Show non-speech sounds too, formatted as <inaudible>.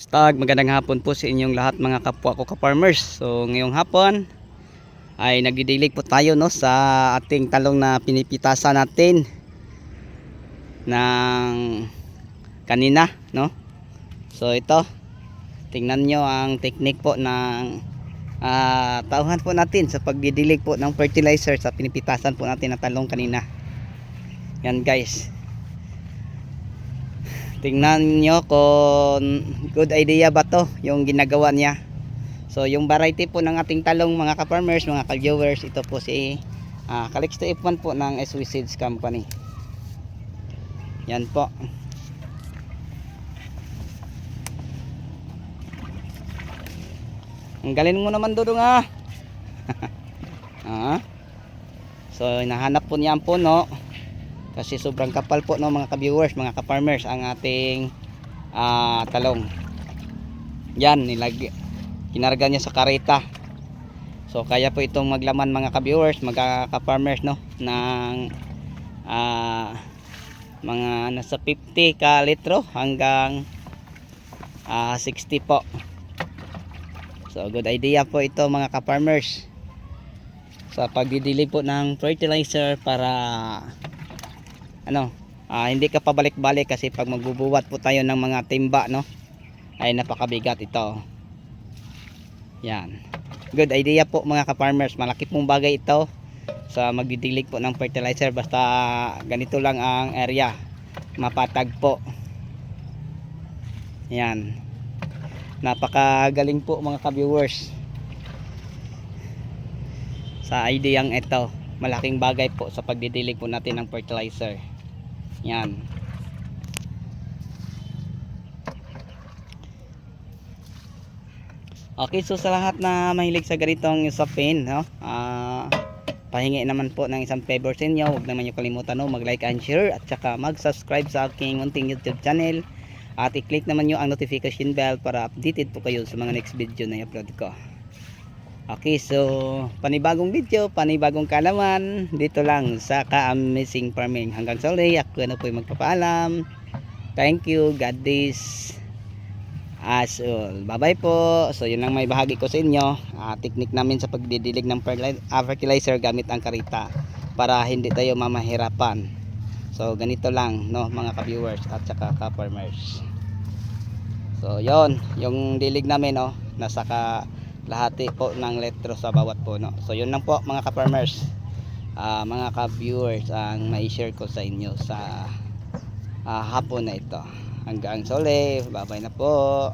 Stag, magandang hapon po sa inyong lahat mga kapwa ko ka-farmers. So ngayong hapon ay nagdidilig po tayo no sa ating talong na pinipitasan natin ng kanina no. So ito tingnan nyo ang technique po ng ah, tauhan po natin sa pagdidilig po ng fertilizer sa pinipitasan po natin na talong kanina. Yan guys. Tingnan nyo kung good idea ba to yung ginagawa niya. So yung variety po ng ating talong mga ka-farmers, mga ka-viewers, ito po si uh, Calixto F1 po ng SW Seeds Company. Yan po. Ang galing mo naman dudong ah. <laughs> ah. So hinahanap po niya ang puno kasi sobrang kapal po no mga ka-viewers, mga ka-farmers ang ating ah, talong. Yan, nilag kinarga niya sa kareta. So kaya po itong maglaman mga ka-viewers, mga ka-farmers no ng ah, mga nasa 50 ka litro hanggang ah, 60 po. So good idea po ito mga ka-farmers sa pagdidili po ng fertilizer para ano? Ah, hindi ka pabalik-balik kasi pag magbubuwat po tayo ng mga timba no? Ay napakabigat ito. Yan. Good idea po mga ka-farmers. Malaki pong bagay ito sa magdidilig po ng fertilizer. Basta ganito lang ang area. Mapatag po. Yan. Napakagaling po mga ka-viewers. Sa ideyang ito malaking bagay po sa pagdidilig po natin ng fertilizer yan okay so sa lahat na mahilig sa ganitong usapin no? ah pahingi naman po ng isang favor sa inyo huwag naman nyo kalimutan no? mag like and share at saka mag subscribe sa aking munting youtube channel at i-click naman nyo ang notification bell para updated po kayo sa mga next video na i-upload ko Okay, so panibagong video, panibagong kalaman dito lang sa Ka-Amazing Farming. Hanggang sa uli, ako na po yung magpapaalam. Thank you, God bless us all. Bye-bye po. So, yun lang may bahagi ko sa inyo. Ah, technique namin sa pagdidilig ng ah, fertilizer gamit ang karita para hindi tayo mamahirapan. So, ganito lang, no, mga ka-viewers at saka ka-farmers. So, yon yung dilig namin, no, nasa ka lahati po ng letro sa bawat puno. So yun lang po mga ka-farmers. ah, mga ka-viewers ang mai-share ko sa inyo sa ah, hapon na ito. Hanggang sa uli. Bye-bye na po.